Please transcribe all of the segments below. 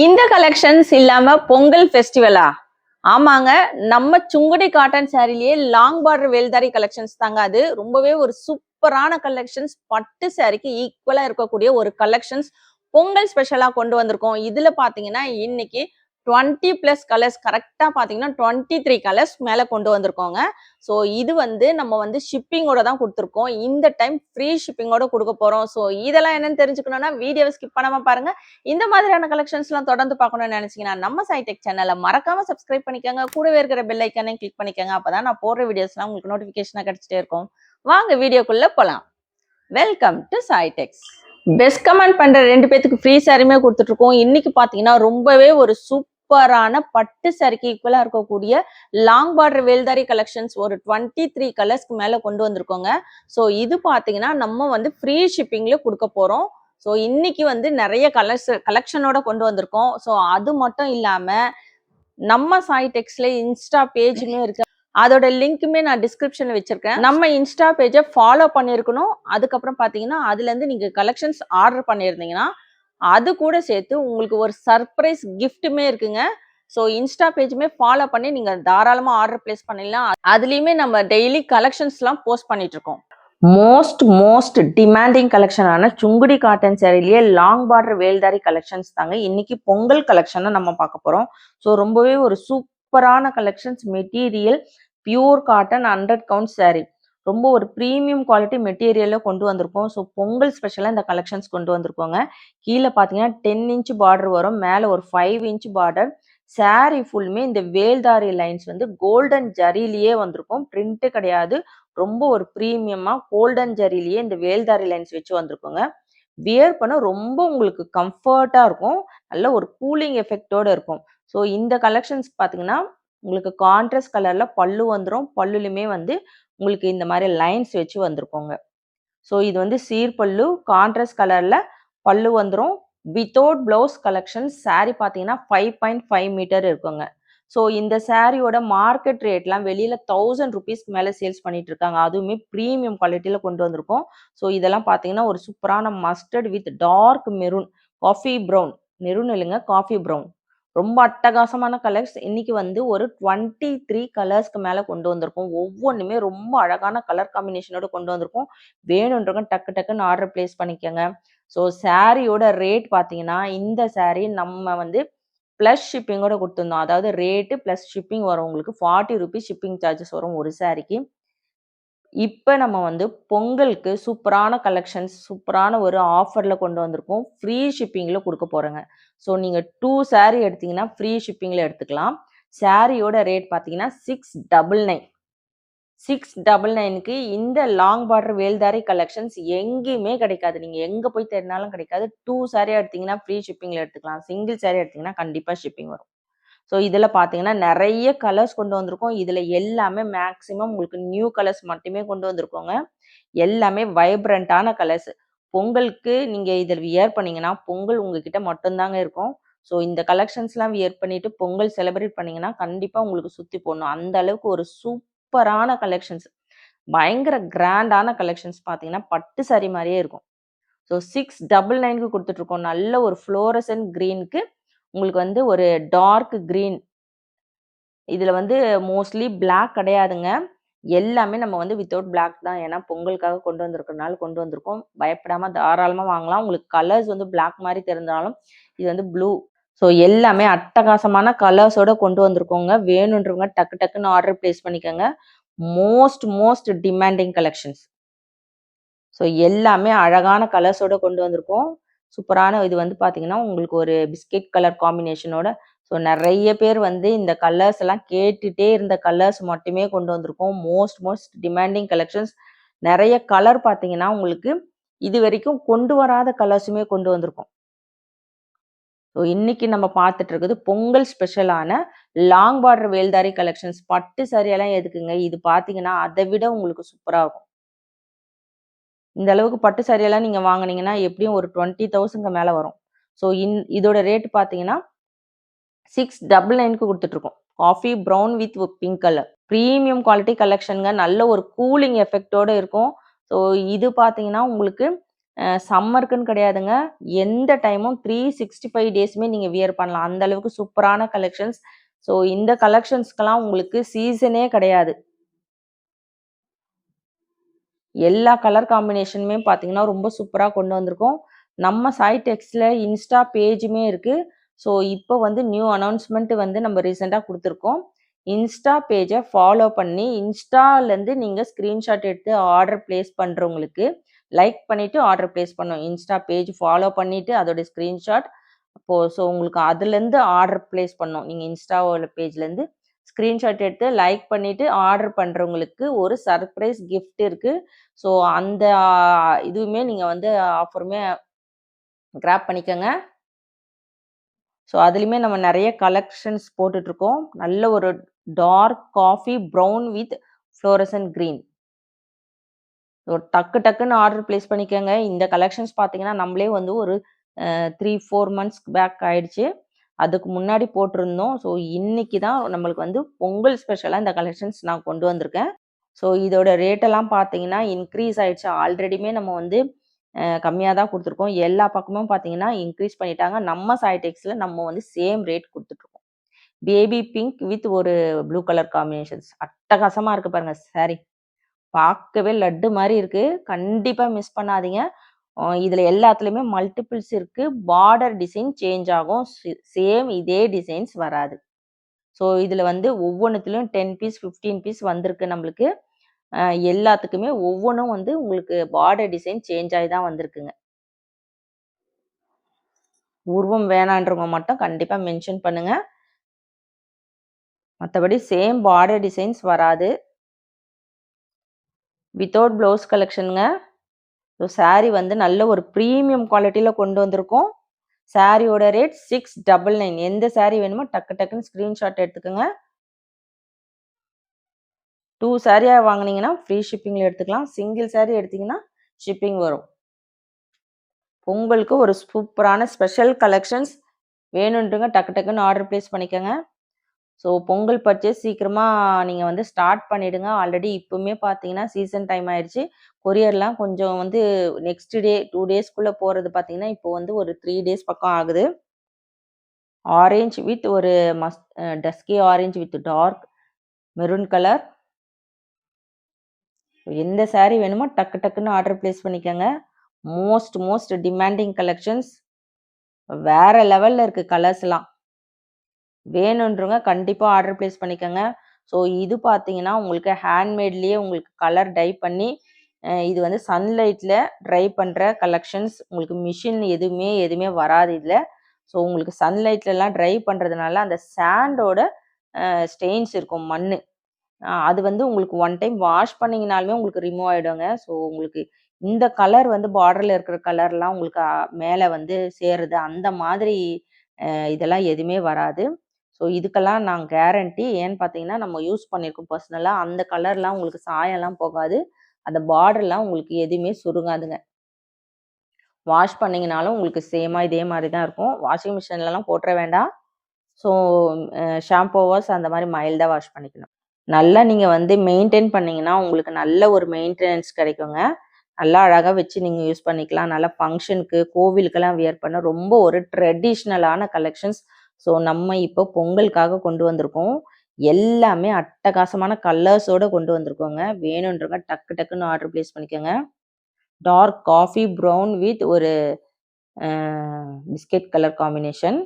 இந்த கலெக்ஷன்ஸ் இல்லாம பொங்கல் ஃபெஸ்டிவலா ஆமாங்க நம்ம சுங்குடி காட்டன் சாரிலேயே லாங் பார்டர் வேல்தாரி கலெக்ஷன்ஸ் தாங்க அது. ரொம்பவே ஒரு சூப்பரான கலெக்ஷன்ஸ் பட்டு சாரிக்கு ஈக்குவலா இருக்கக்கூடிய ஒரு கலெக்ஷன்ஸ் பொங்கல் ஸ்பெஷலா கொண்டு வந்திருக்கோம். இதுல பாத்தீங்கன்னா இன்னைக்கு டுவெண்ட்டி ப்ளஸ் கலர்ஸ் கரெக்டாக பார்த்தீங்கன்னா டுவெண்ட்டி த்ரீ கலர்ஸ் மேலே கொண்டு வந்திருக்கோங்க. ஸோ இது வந்து நம்ம வந்து ஷிப்பிங்கோட தான் கொடுத்துருக்கோம். இந்த டைம் ஃப்ரீ ஷிப்பிங்கோட கொடுக்க போகிறோம் ஸோ இதெல்லாம் என்னன்னு தெரிஞ்சுக்கணும்னா வீடியோவை ஸ்கிப் பண்ணாமல் பாருங்கள் இந்த மாதிரியான கலெக்ஷன்ஸ்லாம் தொடர்ந்து பார்க்கணும்னு நினச்சிங்கன்னா நம்ம சைடெக் சேனலை மறக்காமல் சப்ஸ்கிரைப் பண்ணிக்கோங்க. கூடவே இருக்கிற பெல் ஐக்கானையும் கிளிக் பண்ணிக்கோங்க. அப்பதான் நான் போடுற வீடியோஸ்லாம் உங்களுக்கு நோட்டிஃபிகேஷனாக கிடைச்சிட்டே இருக்கும். வாங்க வீடியோக்குள்ளே போகலாம் welcome to Saitex best comment பண்ற ரெண்டு பேத்துக்கு ஃப்ரீ சாரியுமே கொடுத்துட்டு இருக்கோம். இன்னைக்கு பாத்தீங்கன்னா ரொம்பவே ஒரு சூப்பரான பட்டு சரிக்கு ஈக்குவலா இருக்கக்கூடிய லாங் பார்டர் வேல்தாரி கலெக்ஷன்ஸ் ஒரு டுவெண்ட்டி த்ரீ கலர்ஸ்க்கு மேல கொண்டு வந்திருக்கோங்க. ஸோ இது பாத்தீங்கன்னா நம்ம வந்து ஃப்ரீ ஷிப்பிங்ல கொடுக்க போறோம். ஸோ இன்னைக்கு வந்து நிறைய கலர்ஸ் கலெக்ஷனோட கொண்டு வந்திருக்கோம். ஸோ அது மட்டும் இல்லாம நம்ம சாய் டெக்ஸ்ல இன்ஸ்டா பேஜுமே இருக்கு. அதோட லிங்க்குமே நான் டிஸ்கிரிப்ஷன்ல வச்சிருக்கேன். நம்ம இன்ஸ்டா பேஜை ஃபாலோ பண்ணியிருக்கணும் அதுக்கப்புறம் பாத்தீங்கன்னா அதுல இருந்து நீங்க கலெக்ஷன்ஸ் ஆர்டர் பண்ணியிருந்தீங்கன்னா அது கூட சேர்த்து உங்களுக்கு ஒரு சர்ப்ரைஸ் கிஃப்ட்டுமே இருக்குங்க. ஸோ இன்ஸ்டா பேஜுமே ஃபாலோ பண்ணி நீங்கள் தாராளமாக ஆர்டர் பிளேஸ் பண்ணிடலாம். அதுலேயுமே நம்ம டெய்லி கலெக்ஷன்ஸ்லாம் போஸ்ட் பண்ணிட்டு இருக்கோம். மோஸ்ட் மோஸ்ட் டிமாண்டிங் கலெக்ஷனான சுங்குடி காட்டன் சேரீலயே லாங் பார்டர் வேல்தாரி கலெக்ஷன்ஸ் தாங்க. இன்னைக்கு பொங்கல் கலெக்ஷனை நம்ம பார்க்க போகிறோம் ஸோ ரொம்பவே ஒரு சூப்பரான collections material pure cotton hundred count saree ரொம்ப ஒரு ப்ரீமியம் குவாலிட்டி மெட்டீரியலில் கொண்டு வந்திருக்கோம். ஸோ பொங்கல் ஸ்பெஷலாக இந்த கலெக்ஷன்ஸ் கொண்டு வந்திருக்கோங்க. கீழே பார்த்தீங்கன்னா டென் இன்ச் பார்டர் வரும். மேலே ஒரு ஃபைவ் இன்ச் பார்டர் சாரி ஃபுல்லுமே இந்த வேல்தாரி லைன்ஸ் வந்து கோல்டன் ஜரிலேயே வந்திருக்கும். பிரிண்ட்டு கிடையாது. ரொம்ப ஒரு ப்ரீமியமாக கோல்டன் ஜரிலேயே இந்த வேல்தாரி லைன்ஸ் வச்சு வந்திருக்கோங்க. வியர் பண்ண ரொம்ப உங்களுக்கு கம்ஃபர்ட்டாக இருக்கும். நல்ல ஒரு கூலிங் எஃபெக்டோடு இருக்கும். ஸோ இந்த கலெக்ஷன்ஸ் பார்த்தீங்கன்னா உங்களுக்கு கான்ட்ராஸ்ட் கலரில் பல்லு வந்துடும் பல்லுலையுமே வந்து உங்களுக்கு இந்த மாதிரி லைன்ஸ் வச்சு வந்திருக்கோங்க. ஸோ இது வந்து சீர்பல்லு கான்ட்ராஸ்ட் கலரில் பல்லு வந்துடும் வித்தவுட் ப்ளவுஸ் கலெக்ஷன் சாரீ பார்த்தீங்கன்னா ஃபைவ் பாயிண்ட் ஃபைவ் மீட்டர் இருக்குங்க. ஸோ இந்த சாரியோட மார்க்கெட் ரேட்லாம் வெளியில் தௌசண்ட் ருபீஸ்க்கு மேலே சேல்ஸ் பண்ணிட்டு இருக்காங்க. அதுவுமே ப்ரீமியம் குவாலிட்டியில் கொண்டு வந்திருக்கோம். ஸோ இதெல்லாம் பார்த்தீங்கன்னா ஒரு சூப்பரான mustard with dark maroon coffee brown maroon இல்லைங்க காஃபி ப்ரௌன் ரொம்ப அட்டகாசமான கலர்ஸ் இன்னைக்கு வந்து ஒரு டுவெண்ட்டி த்ரீ கலர்ஸ்க்கு மேலே கொண்டு வந்திருக்கோம். ஒவ்வொன்றுமே ரொம்ப அழகான கலர் காம்பினேஷனோட கொண்டு வந்திருக்கோம். வேணுன்றவங்க டக்கு டக்குன்னு ஆர்டர் பிளேஸ் பண்ணிக்கோங்க. ஸோ சாரியோட ரேட் பார்த்தீங்கன்னா இந்த சாரீ நம்ம வந்து ப்ளஸ் ஷிப்பிங்கோட கொடுத்துருந்தோம். அதாவது ரேட்டு ப்ளஸ் ஷிப்பிங் வரும். உங்களுக்கு ஃபார்ட்டி ருபீஸ் ஷிப்பிங் சார்ஜஸ் வரும் ஒரு சாரிக்கு இப்போ நம்ம வந்து பொங்கலுக்கு சூப்பரான கலெக்ஷன்ஸ் சூப்பரான ஒரு ஆஃபரில் கொண்டு வந்திருக்கோம். ஃப்ரீ ஷிப்பிங்கில் கொடுக்க போகிறோங்க ஸோ நீங்கள் டூ சாரீ எடுத்தீங்கன்னா ஃப்ரீ ஷிப்பிங்கில் எடுத்துக்கலாம். சாரியோட ரேட் பார்த்தீங்கன்னா six double nine six double நைனுக்கு இந்த லாங் பார்டர் வேல்தாரி கலெக்ஷன்ஸ் எங்கேயுமே கிடைக்காது. நீங்கள் எங்கே போய் தேடினாலும் கிடைக்காது. டூ சாரீ எடுத்தீங்கன்னா ஃப்ரீ ஷிப்பிங்கில் எடுத்துக்கலாம். சிங்கிள் சாரீ எடுத்தீங்கன்னா கண்டிப்பாக ஷிப்பிங் வரும். ஸோ இதில் பார்த்தீங்கன்னா நிறைய கலர்ஸ் கொண்டு வந்திருக்கோம். இதில் எல்லாமே மேக்ஸிமம் உங்களுக்கு நியூ கலர்ஸ் மட்டுமே கொண்டு வந்திருக்கோங்க. எல்லாமே வைப்ரண்ட்டான கலர்ஸ் பொங்கலுக்கு நீங்கள் இதில் வியர் பண்ணிங்கன்னா பொங்கல் உங்ககிட்ட மட்டும்தாங்க இருக்கும். ஸோ இந்த கலெக்ஷன்ஸ்லாம் வியர் பண்ணிவிட்டு பொங்கல் செலிப்ரேட் பண்ணீங்கன்னா கண்டிப்பாக உங்களுக்கு சுற்றி போடணும். அந்த அளவுக்கு ஒரு சூப்பரான கலெக்ஷன்ஸ் பயங்கர கிராண்டான கலெக்ஷன்ஸ் பார்த்தீங்கன்னா பட்டு சாரி மாதிரியே இருக்கும். ஸோ சிக்ஸ் டபுள் நைனுக்கு கொடுத்துட்ருக்கோம் நல்ல ஒரு ஃப்ளோரசன் க்ரீனுக்கு உங்களுக்கு வந்து ஒரு டார்க் க்ரீன் இதில் வந்து மோஸ்ட்லி பிளாக் கிடையாதுங்க. எல்லாமே நம்ம வந்து வித்தவுட் பிளாக் தான். ஏன்னா பொங்கலுக்காக கொண்டு வந்திருக்கறனால கொண்டு வந்திருக்கோம். பயப்படாமல் தாராளமாக வாங்கலாம். உங்களுக்கு கலர்ஸ் வந்து பிளாக் மாதிரி தெரிஞ்சாலும் இது வந்து ப்ளூ ஸோ எல்லாமே அட்டகாசமான கலர்ஸோட கொண்டு வந்திருக்கோங்க. வேணுன்றவங்க டக்கு டக்குன்னு ஆர்டர் பிளேஸ் பண்ணிக்கோங்க. Most most demanding collections so எல்லாமே அழகான கலர்ஸோட கொண்டு வந்திருக்கோம். சூப்பரான இது வந்து பார்த்தீங்கன்னா உங்களுக்கு ஒரு பிஸ்கெட் கலர் காம்பினேஷனோட ஸோ நிறைய பேர் வந்து இந்த கலர்ஸ் எல்லாம் கேட்டுட்டே இருந்த கலர்ஸ் மட்டுமே கொண்டு வந்திருக்கோம். மோஸ்ட் மோஸ்ட் டிமாண்டிங் கலெக்ஷன்ஸ் நிறைய கலர் பார்த்தீங்கன்னா உங்களுக்கு இது வரைக்கும் கொண்டு வராத கலர்ஸுமே கொண்டு வந்திருக்கோம். ஸோ இன்னைக்கு நம்ம பார்த்துட்டு இருக்குது பொங்கல் ஸ்பெஷலான லாங் பார்டர் வேல்தாரி கலெக்ஷன்ஸ் பட்டு சரியெல்லாம் எதுக்குங்க? இது பார்த்தீங்கன்னா அதை விட உங்களுக்கு சூப்பராக இருக்கும். இந்த அளவுக்கு பட்டு சாரியெல்லாம் நீங்கள் வாங்குனீங்கன்னா எப்படியும் ஒரு டுவெண்ட்டி தௌசண்ட்க்கு மேலே வரும் ஸோ இன் இதோட ரேட் பார்த்தீங்கன்னா சிக்ஸ் டபுள் நைனுக்கு கொடுத்துட்ருக்கோம் coffee brown with pink colour premium quality கலெக்ஷனுங்க நல்ல ஒரு கூலிங் எஃபெக்டோடு இருக்கும் ஸோ இது பார்த்தீங்கன்னா உங்களுக்கு சம்மருக்குன்னு கிடையாதுங்க. எந்த டைமும் 365 டேஸுமே நீங்கள் வியர் பண்ணலாம். அந்த அளவுக்கு சூப்பரான கலெக்ஷன்ஸ். ஸோ இந்த கலெக்ஷன்ஸ்க்கெல்லாம் உங்களுக்கு சீசனே கிடையாது. எல்லா கலர் காம்பினேஷனுமே பார்த்தீங்கன்னா, ரொம்ப சூப்பராக கொண்டு வந்திருக்கோம். நம்ம சாய் டெக்ஸ்ல இன்ஸ்டா பேஜுமே இருக்குது ஸோ இப்போ வந்து நியூ அனௌன்ஸ்மெண்ட் வந்து நம்ம ரீசெண்டாக கொடுத்துருக்கோம். இன்ஸ்டா பேஜை ஃபாலோ பண்ணி, இன்ஸ்டாலேருந்து நீங்கள் ஸ்க்ரீன்ஷாட் எடுத்து ஆர்டர் பிளேஸ் பண்ணுறவங்களுக்கு லைக் பண்ணிவிட்டு ஆர்டர் பிளேஸ் பண்ணோம் இன்ஸ்டா பேஜ் ஃபாலோ பண்ணிவிட்டு அதோட ஸ்க்ரீன்ஷாட் அப்போது ஸோ உங்களுக்கு அதுலேருந்து ஆர்டர் பிளேஸ் பண்ணோம் நீங்கள் இன்ஸ்டாவோட பேஜ்லேருந்து ஸ்க்ரீன்ஷாட் எடுத்து லைக் பண்ணிட்டு ஆர்டர் பண்ணுறவங்களுக்கு ஒரு சர்ப்ரைஸ் கிஃப்ட் இருக்குது ஸோ அந்த இதுவுமே நீங்கள் வந்து ஆஃபருமே கிராப் பண்ணிக்கோங்க ஸோ அதுலேயுமே நம்ம நிறைய கலெக்ஷன்ஸ் போட்டுட்ருக்கோம். நல்ல ஒரு dark coffee brown with fluorescent green so டக்கு டக்குன்னு ஆர்டர் ப்ளேஸ் பண்ணிக்கோங்க இந்த கலெக்ஷன்ஸ் பார்த்தீங்கன்னா, நம்மளே வந்து ஒரு த்ரீ ஃபோர் மந்த்ஸ்க்கு பேக் ஆயிடுச்சு. அதுக்கு முன்னாடி போட்டிருந்தோம். ஸோ இன்னைக்கு தான் நம்மளுக்கு வந்து பொங்கல் ஸ்பெஷலாக இந்த கலெக்ஷன்ஸ் நான் கொண்டு வந்திருக்கேன். ஸோ இதோட ரேட்டெல்லாம் பார்த்தீங்கன்னா, இன்க்ரீஸ் ஆயிடுச்சு. ஆல்ரெடியுமே நம்ம வந்து கம்மியாக தான் கொடுத்துருக்கோம் எல்லா பக்கமும் பார்த்தீங்கன்னா, இன்க்ரீஸ் பண்ணிட்டாங்க. நம்ம சாய்டெக்ஸில் நம்ம வந்து சேம் ரேட் கொடுத்துட்ருக்கோம் பேபி பிங்க் வித் ஒரு ப்ளூ கலர் காம்பினேஷன்ஸ். அட்டகாசமாக இருக்குது பாருங்கள் சாரி. பார்க்கவே லட்டு மாதிரி இருக்குது கண்டிப்பாக மிஸ் பண்ணாதீங்க. இதில் இதுல எல்லாத்துலயுமே மல்டிபிள்ஸ் இருக்கு. பார்டர் டிசைன் சேஞ்ச் ஆகும். சேம் இதே டிசைன்ஸ் வராது. ஸோ இதுல வந்து ஒவ்வொன்னுத்துலயும் 10 பீஸ், 15 பீஸ் வந்திருக்கு நம்மளுக்கு. எல்லாத்துக்குமே ஒவ்வொன்றும் வந்து உங்களுக்கு பார்டர் டிசைன் சேஞ்ச் ஆகி தான் வந்திருக்குங்க. உருவம் வேணான்றவங்க மட்டும் கண்டிப்பா மென்ஷன் பண்ணுங்க. மற்றபடி சேம் பார்டர் டிசைன்ஸ் வராது. வித்தவுட் ப்ளவுஸ் கலெக்ஷனுங்க ஸோ சாரி வந்து நல்ல ஒரு ப்ரீமியம் குவாலிட்டியில் கொண்டு வந்திருக்கோம். சாரியோட ரேட் 699 எந்த சாரீ வேணுமோ டக்கு டக்குன்னு ஸ்க்ரீன்ஷாட் எடுத்துக்கோங்க டூ சாரியாக வாங்கினீங்கன்னா ஃப்ரீ ஷிப்பிங்கில் எடுத்துக்கலாம். சிங்கிள் சாரீ எடுத்தீங்கன்னா, ஷிப்பிங் வரும். பொங்கலுக்கு ஒரு சூப்பரான ஸ்பெஷல் கலெக்ஷன்ஸ் வேணுன்றங்க டக்கு டக்குன்னு ஆர்டர் ப்ளேஸ் பண்ணிக்கங்க. ஸோ பொங்கல் பர்ச்சேஸ் சீக்கிரமாக நீங்கள் வந்து ஸ்டார்ட் பண்ணிவிடுங்க ஆல்ரெடி இப்போவுமே பார்த்தீங்கன்னா, சீசன் டைம் ஆயிடுச்சு. கொரியர்லாம் கொஞ்சம் வந்து நெக்ஸ்ட் டே டூ டேஸ்க்குள்ளே போகிறது பார்த்தீங்கன்னா, இப்போ வந்து ஒரு த்ரீ டேஸ் பக்கம் ஆகுது. ஆரேஞ்ச் வித் ஒரு மஸ் dusky orange with dark maroon colour. எந்த சாரீ வேணுமோ டக்கு டக்குன்னு ஆர்டர் பிளேஸ் பண்ணிக்கோங்க மோஸ்ட் மோஸ்ட் டிமாண்டிங் கலெக்ஷன்ஸ். வேற லெவலில் இருக்குது கலர்ஸ்லாம். வேணுன்றவங்க கண்டிப்பாக ஆர்டர் பிளேஸ் பண்ணிக்கோங்க ஸோ இது பார்த்தீங்கன்னா, உங்களுக்கு ஹேண்ட்மேட்லேயே உங்களுக்கு கலர் டை பண்ணி, இது வந்து சன்லைட்டில் ட்ரை பண்ணுற கலெக்ஷன்ஸ். உங்களுக்கு மிஷின் எதுவுமே எதுவுமே வராது இதில் ஸோ உங்களுக்கு சன்லைட்லலாம் ட்ரை பண்ணுறதுனால அந்த சாண்டோட ஸ்டெயின்ஸ் இருக்கும் மண் அது வந்து உங்களுக்கு ஒன் டைம் வாஷ் பண்ணிங்கனாலுமே உங்களுக்கு ரிமூவ் ஆகிடுங்க ஸோ உங்களுக்கு இந்த கலர் வந்து பார்டரில் இருக்கிற கலர்லாம் உங்களுக்கு மேலே வந்து சேருது. அந்த மாதிரி இதெல்லாம் எதுவுமே வராது. ஸோ இதுக்கெல்லாம் நான் கேரண்டி. ஏன்னு பார்த்தீங்கன்னா, நம்ம யூஸ் பண்ணியிருக்கோம் பர்சனலாக அந்த கலர்லாம் உங்களுக்கு சாயம்லாம் போகாது. அந்த பார்டர்லாம் உங்களுக்கு எதுவுமே சுருங்காதுங்க. வாஷ் பண்ணிங்கனாலும் உங்களுக்கு சேமாக இதே மாதிரி தான் இருக்கும். வாஷிங் மிஷின்லலாம் போட்டுற வேண்டாம். ஸோ ஷாம்போ வாஷ் அந்த மாதிரி மைல்டாக வாஷ் பண்ணிக்கணும். நல்லா நீங்கள் வந்து மெயின்டைன் பண்ணிங்கன்னா உங்களுக்கு நல்ல ஒரு மெயின்டெனன்ஸ் கிடைக்குங்க. நல்லா அழகாக வச்சு நீங்கள் யூஸ் பண்ணிக்கலாம். நல்லா ஃபங்க்ஷனுக்கு கோவிலுக்கெல்லாம் வியர் பண்ண ரொம்ப ஒரு ட்ரெடிஷ்னலான கலெக்ஷன்ஸ். ஸோ நம்ம இப்போ பொங்கலுக்காக கொண்டு வந்திருக்கோம். எல்லாமே அட்டகாசமான கலர்ஸோட கொண்டு வந்திருக்கோங்க. வேணுன்றவங்க டக்கு டக்குன்னு ஆர்டர் பிளேஸ் பண்ணிக்கோங்க டார்க் காஃபி ப்ரவுன் வித் ஒரு பிஸ்கெட் கலர் காம்பினேஷன்.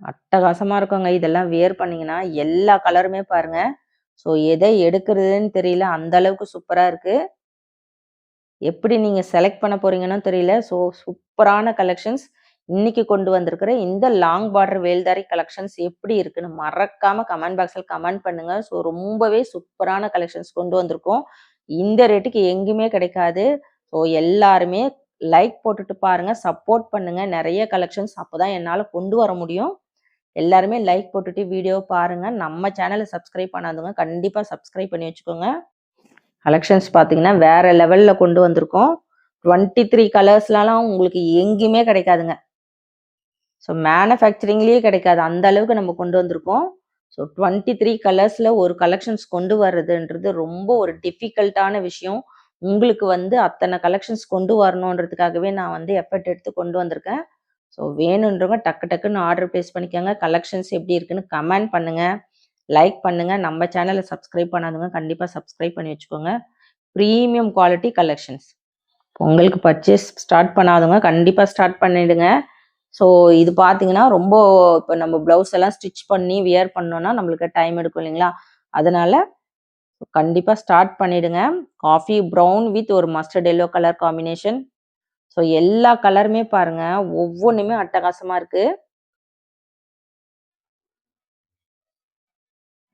அட்டகாசமாக இருக்குங்க. இதெல்லாம் வியர் பண்ணிங்கன்னா எல்லா கலருமே பாருங்க. ஸோ எதை எடுக்கிறதுன்னு தெரியல. அந்த அளவுக்கு சூப்பராக இருக்கு. எப்படி நீங்கள் செலக்ட் பண்ண போகிறீங்கன்னு தெரியல. ஸோ சூப்பரான கலெக்ஷன்ஸ். இன்னைக்கு கொண்டு வந்திருக்கிற இந்த லாங் பார்டர் வேல்தாரி கலெக்ஷன்ஸ் எப்படி இருக்குன்னு மறக்காம கமெண்ட் பாக்ஸில் கமெண்ட் பண்ணுங்க. ஸோ ரொம்பவே சூப்பரான கலெக்ஷன்ஸ் கொண்டு வந்திருக்கோம். இந்த ரேட்டுக்கு எங்கேயுமே கிடைக்காது. ஸோ எல்லாருமே லைக் போட்டுட்டு பாருங்க. சப்போர்ட் பண்ணுங்க. நிறைய கலெக்ஷன்ஸ் அப்போதான் என்னால் கொண்டு வர முடியும். எல்லாருமே லைக் போட்டுட்டு வீடியோ பாருங்க. நம்ம சேனலை சப்ஸ்கிரைப் பண்ணாதவங்க கண்டிப்பாக சப்ஸ்கிரைப் பண்ணி வச்சுக்கோங்க. கலெக்ஷன்ஸ் பார்த்தீங்கன்னா, வேற லெவலில் கொண்டு வந்திருக்கோம். டுவெண்ட்டி த்ரீ கலர்ஸ்லாம் உங்களுக்கு எங்கேயுமே கிடைக்காதுங்க. ஸோ மேனுஃபேக்சரிங்லேயே கிடைக்காது. அந்த அளவுக்கு நம்ம கொண்டு வந்திருக்கோம். ஸோ டுவெண்ட்டி த்ரீ கலர்ஸில் ஒரு கலெக்ஷன்ஸ் கொண்டு வர்றதுன்றது ரொம்ப ஒரு டிஃபிகல்ட்டான விஷயம். உங்களுக்கு வந்து அத்தனை கலெக்ஷன்ஸ் கொண்டு வரணுன்றதுக்காகவே நான் வந்து எஃபர்ட் எடுத்து கொண்டு வந்திருக்கேன். ஸோ வேணுன்றவங்க டக்கு டக்குன்னு ஆர்டர் ப்ளேஸ் பண்ணிக்கோங்க. கலெக்ஷன்ஸ் எப்படி இருக்குன்னு கமெண்ட் பண்ணுங்கள் லைக் பண்ணுங்கள் நம்ம சேனலை சப்ஸ்கிரைப் பண்ணாதவங்க கண்டிப்பாக சப்ஸ்கிரைப் பண்ணி வச்சுக்கோங்க. ப்ரீமியம் குவாலிட்டி கலெக்ஷன்ஸ் பொங்கலுக்கு பர்ச்சேஸ் ஸ்டார்ட் பண்ணாதவங்க கண்டிப்பாக ஸ்டார்ட் பண்ணிடுங்க. ஸோ இது பார்த்தீங்கன்னா ரொம்ப இப்போ நம்ம ப்ளவுஸ் எல்லாம் ஸ்டிச் பண்ணி வியர் பண்ணோம்னா நம்மளுக்கு டைம் எடுக்கும் இல்லைங்களா? அதனால கண்டிப்பாக ஸ்டார்ட் பண்ணிடுங்க. காஃபி ப்ரௌன் வித் ஒரு mustard yellow colour combination so எல்லா கலருமே பாருங்க. ஒவ்வொன்றுமே அட்டகாசமாக இருக்கு.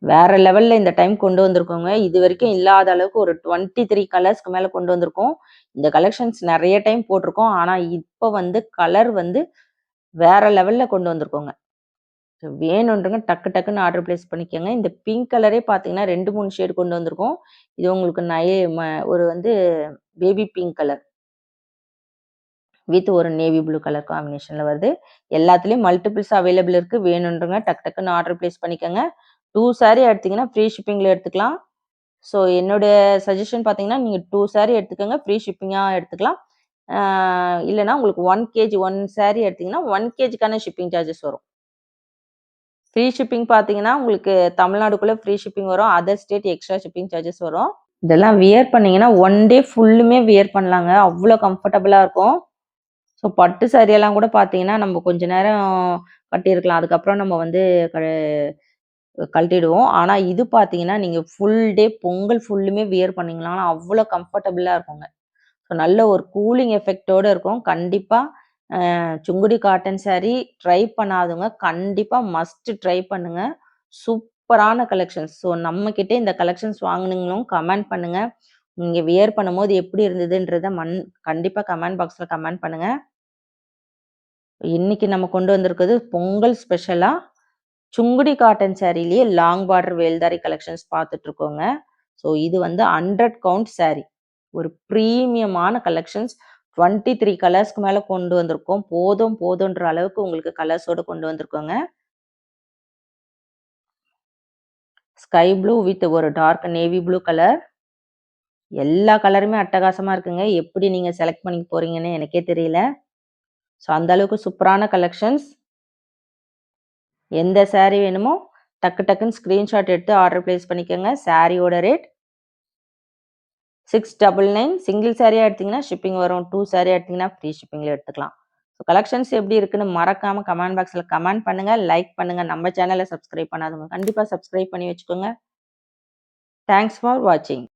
வேற லெவல்ல இந்த டைம் கொண்டு வந்திருக்கோங்க. இது வரைக்கும் இல்லாத அளவுக்கு ஒரு டுவெண்ட்டி த்ரீ கலர்ஸ்க்கு மேல கொண்டு வந்திருக்கோம். இந்த கலெக்ஷன்ஸ் நிறைய டைம் போட்டிருக்கோம். ஆனா இப்போ வந்து கலர் வந்து வேற லெவல்ல கொண்டு வந்திருக்கோங்க. வேணுன்றங்க டக்கு டக்குன்னு ஆர்டர் பிளேஸ் பண்ணிக்கோங்க. இந்த பிங்க் கலரே பார்த்தீங்கன்னா ரெண்டு மூணு ஷேடு கொண்டு வந்திருக்கோம். இது உங்களுக்கு நய ம- ஒரு வந்து பேபி பிங்க் கலர் வித் ஒரு நேவி ப்ளூ கலர் காம்பினேஷன்ல வருது. எல்லாத்துலேயும் மல்டிபிள்ஸ் அவைலபிள் இருக்கு. வேணுன்றங்க டக்கு டக்குன்னு ஆர்டர் பிளேஸ் பண்ணிக்கோங்க. டூ saree எடுத்தீங்கன்னா ஃப்ரீ ஷிப்பிங்ல எடுத்துக்கலாம். ஸோ என்னோட சஜஷன் பார்த்தீங்கன்னா நீங்கள் டூ சாரீ எடுத்துக்கோங்க. ஃப்ரீ ஷிப்பிங்காக எடுத்துக்கலாம். இல்லைன்னா உங்களுக்கு ஒன் கேஜி ஒன் saree எடுத்தீங்கன்னா ஒன் கேஜிக்கான ஷிப்பிங் சார்ஜஸ் வரும். ஃப்ரீ ஷிப்பிங் பார்த்தீங்கன்னா உங்களுக்கு தமிழ்நாடுக்குள்ளே ஃப்ரீ ஷிப்பிங் வரும். Other state extra shipping charges வரும். இதெல்லாம் வியர் பண்ணிங்கன்னா ஒன் டே ஃபுல்லுமே வியர் பண்ணலாங்க. அவ்வளோ கம்ஃபர்டபுளாக இருக்கும். ஸோ பட்டு saree எல்லாம் கூட பார்த்தீங்கன்னா நம்ம கொஞ்ச நேரம் கட்டியிருக்கலாம். அதுக்கப்புறம் நம்ம வந்து க- கழட்டிடுவோம். ஆனால் இது பார்த்தீங்கன்னா நீங்கள் ஃபுல் டே பொங்கல் ஃபுல்லுமே வியர் பண்ணிங்களாம் அவ்வளோ கம்ஃபர்டபுளாக இருக்குங்க. ஸோ நல்ல ஒரு கூலிங் எஃபெக்டோடு இருக்கும். கண்டிப்பாக சுங்குடி காட்டன் saree ட்ரை பண்ணாதவங்க கண்டிப்பாக மஸ்ட் ட்ரை பண்ணுங்க. சூப்பரான கலெக்ஷன்ஸ் ஸோ நம்மக்கிட்டே இந்த கலெக்ஷன்ஸ் வாங்கினீங்களும் கமெண்ட் பண்ணுங்க. நீங்கள் வியர் பண்ணும்போது எப்படி இருந்ததுன்றத மண் கண்டிப்பாக கமெண்ட் பாக்ஸில் கமெண்ட் பண்ணுங்க. இன்னைக்கு நம்ம கொண்டு வந்திருக்கிறது பொங்கல் ஸ்பெஷலாக சுங்குடி காட்டன் சாரிலேயே லாங் பார்டர் வேல்தாரி கலெக்ஷன்ஸ் பார்த்துட்டு இருக்கோங்க. ஸோ இது வந்து ஹண்ட்ரட் கவுண்ட் saree. ஒரு ப்ரீமியமான கலெக்ஷன்ஸ் டுவெண்ட்டி த்ரீ கலர்ஸ்க்கு மேலே கொண்டு வந்திருக்கோம். போதும் போதுன்ற அளவுக்கு உங்களுக்கு கலர்ஸோட கொண்டு வந்திருக்கோங்க. ஸ்கை ப்ளூ வித் ஒரு டார்க் நேவி ப்ளூ கலர் எல்லா கலருமே அட்டகாசமாக இருக்குங்க. எப்படி நீங்கள் செலக்ட் பண்ணி போறீங்கன்னு எனக்கே தெரியல. ஸோ அந்த அளவுக்கு சூப்பரான கலெக்ஷன்ஸ் எந்த சாரீ வேணுமோ டக்கு டக்குன்னு ஸ்க்ரீன்ஷாட் எடுத்து ஆர்டர் பிளேஸ் பண்ணிக்கோங்க. சாரியோட rate six double nine single சாரியாக எடுத்தீங்கன்னா ஷிப்பிங் வரும். டூ சாரியாக எடுத்தீங்கன்னா ஃப்ரீ ஷிப்பிங்கில் எடுத்துக்கலாம். ஸோ கலெக்ஷன்ஸ் எப்படி இருக்குன்னு மறக்காம கமெண்ட் பாக்ஸில் கமெண்ட் பண்ணுங்க. லைக் பண்ணுங்க. நம்ம சேனலை சப்ஸ்கிரைப் பண்ணாதவங்க கண்டிப்பாக சப்ஸ்கிரைப் பண்ணி வச்சுக்கோங்க. தேங்க்ஸ் ஃபார் வாட்சிங்